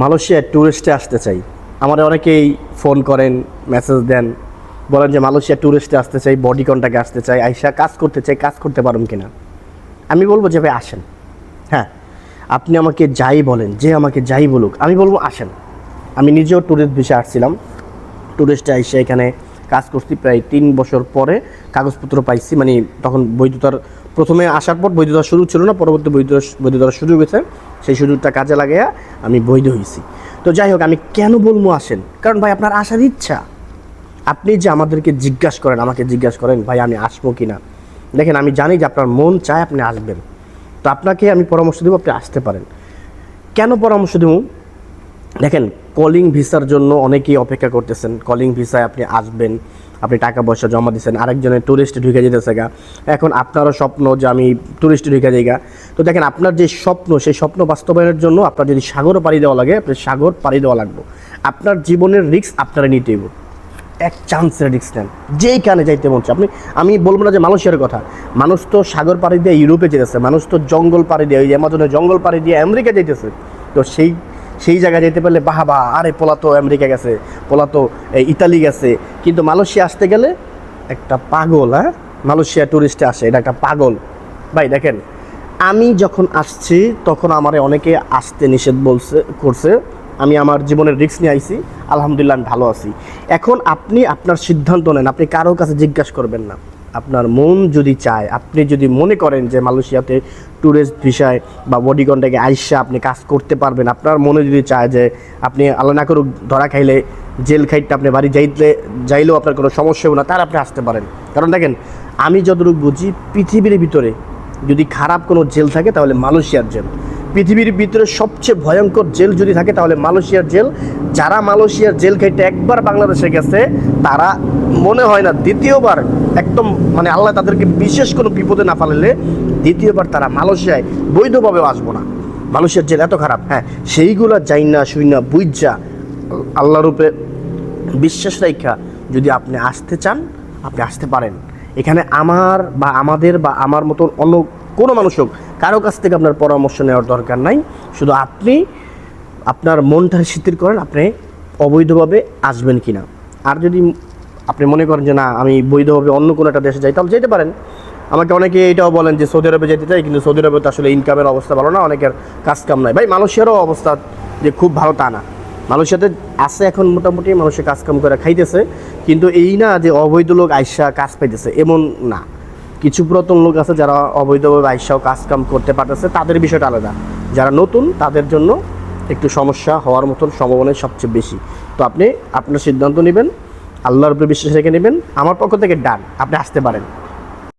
মালয়েশিয়ায় ট্যুরিস্টে আসতে চাই। আমাদের অনেকেই ফোন করেন মেসেজ দেন, বলেন যে মালয়েশিয়া ট্যুরিস্টে আসতে চাই বডি কন্টাক্টে আসতে চাই, আইসা কাজ করতে চাই, কাজ করতে পারুন কিনা? আমি বলব যে ভাই, আসেন। হ্যাঁ আপনি আমাকে যাই বলেন, যে আমাকে যাই বলুক, আমি বলব আসেন। আমি নিজেও ট্যুরিস্ট ভিসা আসছিলাম। ট্যুরিস্টে আইসা এখানে কাজ করছি, প্রায় তিন বছর পরে কাগজপত্র পাইছি মানে তখন বৈধতার প্রথমে আসার পর বৈধতার সুযোগ ছিল না, পরবর্তী বৈধ বৈধতার সুযোগ হয়েছে। সেই সুযোগটা কাজে লাগাইয়া আমি বৈধ হয়েছি তো যাই হোক, আমি কেন বলব আসেন? কারণ ভাই, আপনার আসার ইচ্ছা। আপনি যে আমাদেরকে জিজ্ঞাসা করেন, আমাকে জিজ্ঞাসা করেন, ভাই, আমি আসব কি না দেখেন, আমি জানি যে আপনার মন চায় আপনি আসবেন। তো আপনাকে আমি পরামর্শ দেবো, আপনি আসতে পারেন। কেন পরামর্শ দেবো? দেখেন কলিং ভিসার জন্য অনেকেই অপেক্ষা করতেছেন। কলিং ভিসায় আপনি আসবেন। আপনি টাকা পয়সা জমা দিচ্ছেন আরেকজনের ট্যুরিস্টে ঢুকে যেতেছে গা। এখন আপনারও স্বপ্ন যে আমি ট্যুরিস্টে ঢুকে যাই গা। তো দেখেন, আপনার যে স্বপ্ন, সেই স্বপ্ন বাস্তবায়নের জন্য আপনার যদি সাগর পাড়ি দেওয়া লাগে আপনি সাগর পাড়ি দেওয়া লাগবে। আপনার জীবনের রিক্স আপনারা নিতেই। এক চান্সের রিস্ক নেন। যেইখানে যাইতে মন। আপনি, আমি বলব না যে মানুষের কথা। মানুষ তো সাগর পাড়ি দিয়ে ইউরোপে যেতেছে, মানুষ তো জঙ্গল পাড়ি দিয়ে, ওই অ্যামাজনের জঙ্গল পাড়ি দিয়ে আমেরিকা যাইতেছে। তো সেই সেই জায়গায় যেতে পারলে, বাহা বাহা, আরে পোলা তো আমেরিকা গেছে পোলা তো ইতালি গেছে। কিন্তু মালয়েশিয়া আসতে গেলে একটা পাগল হ্যাঁ? মালয়েশিয়া ট্যুরিস্টে আসে, এটা একটা পাগল। ভাই, দেখেন, আমি যখন আসছি, তখন আমার অনেকে আসতে নিষেধ বলছে, করছে। আমি আমার জীবনের রিস্ক নিয়ে আইছি, আলহামদুলিল্লাহ আমি ভালো আছি। এখন আপনি আপনার সিদ্ধান্ত নেন, আপনি কারোর কাছে জিজ্ঞাসা করবেন না। আপনার মন যদি চায়, আপনি যদি মনে করেন যে মালয়েশিয়াতে ট্যুরিস্ট ভিসায় বা বডি কন্ট্যাক্টে আইসা আপনি কাজ করতে পারবেন, আপনার মনে যদি চায় যে আপনি আল্লাহ করুক ধরা খাইলে জেল খাইতে আপনি বাড়ি যাইতে, যাইলেও আপনার কোনো সমস্যা হবে না, তার আপনি আসতে পারেন। কারণ দেখেন, আমি যতটুকু বুঝি পৃথিবীর ভিতরে যদি খারাপ কোনো জেল থাকে তাহলে মালয়েশিয়ার জেল। পৃথিবীর ভিতরে সবচেয়ে ভয়ঙ্কর জেল যদি থাকে, তাহলে মালয়েশিয়ার জেল। যারা মালয়েশিয়ার জেল খাইতে একবার বাংলাদেশে গেছে, তারা মনে হয় না দ্বিতীয়বার একদম মানে আল্লাহ তাদেরকে বিশেষ কোনো বিপদে না ফালালে দ্বিতীয়বার তারা মালয়েশিয়ায় বৈধভাবেও আসব না। মালয়েশিয়ার জেল এত খারাপ হ্যাঁ সেইগুলো যাই না শুই না বুঝা আল্লাহর উপরে বিশ্বাস রেখা যদি আপনি আসতে চান, আপনি আসতে পারেন। এখানে আমার বা আমাদের বা আমার মতন অন্য কোনো মানুষ হোক, কারও কাছ থেকে আপনার পরামর্শ নেওয়ার দরকার নাই। শুধু আপনি আপনার মনটা শিথিল করেন, আপনি অবৈধভাবে আসবেন কি না আর যদি আপনি মনে করেন যে, না, আমি বৈধভাবে অন্য কোনো একটা দেশে যাই, তাহলে যেতে পারেন। আমাকে অনেকে এটাও বলেন যে, সৌদি আরবে যেতে চাই, কিন্তু সৌদি আরবে তো আসলে ইনকামের অবস্থা ভালো না, অনেকের কাজ কাম নাই। ভাই মানুষেরও অবস্থা যে, খুব ভালো তা না। মানুষের আছে এখন মোটামুটি মানুষের কাজ কাম করে খাইতেছে, কিন্তু এই না যে, অবৈধ লোক আইসা কাজ পাইতেছে, এমন না। কিছু পুরাতন লোক আছে যারা অবৈধভাবে আইসাও কাজকাম করতে পারতেছে, তাদের বিষয়টা আলাদা। যারা নতুন, তাদের জন্য একটু সমস্যা হওয়ার মতন সম্ভাবনা সবচেয়ে বেশি। তো আপনি আপনার সিদ্ধান্ত নেবেন, আল্লাহর উপরে বিশ্বাস রেখে নেবেন। আমার পক্ষ থেকে ডান, আপনি আসতে পারেন।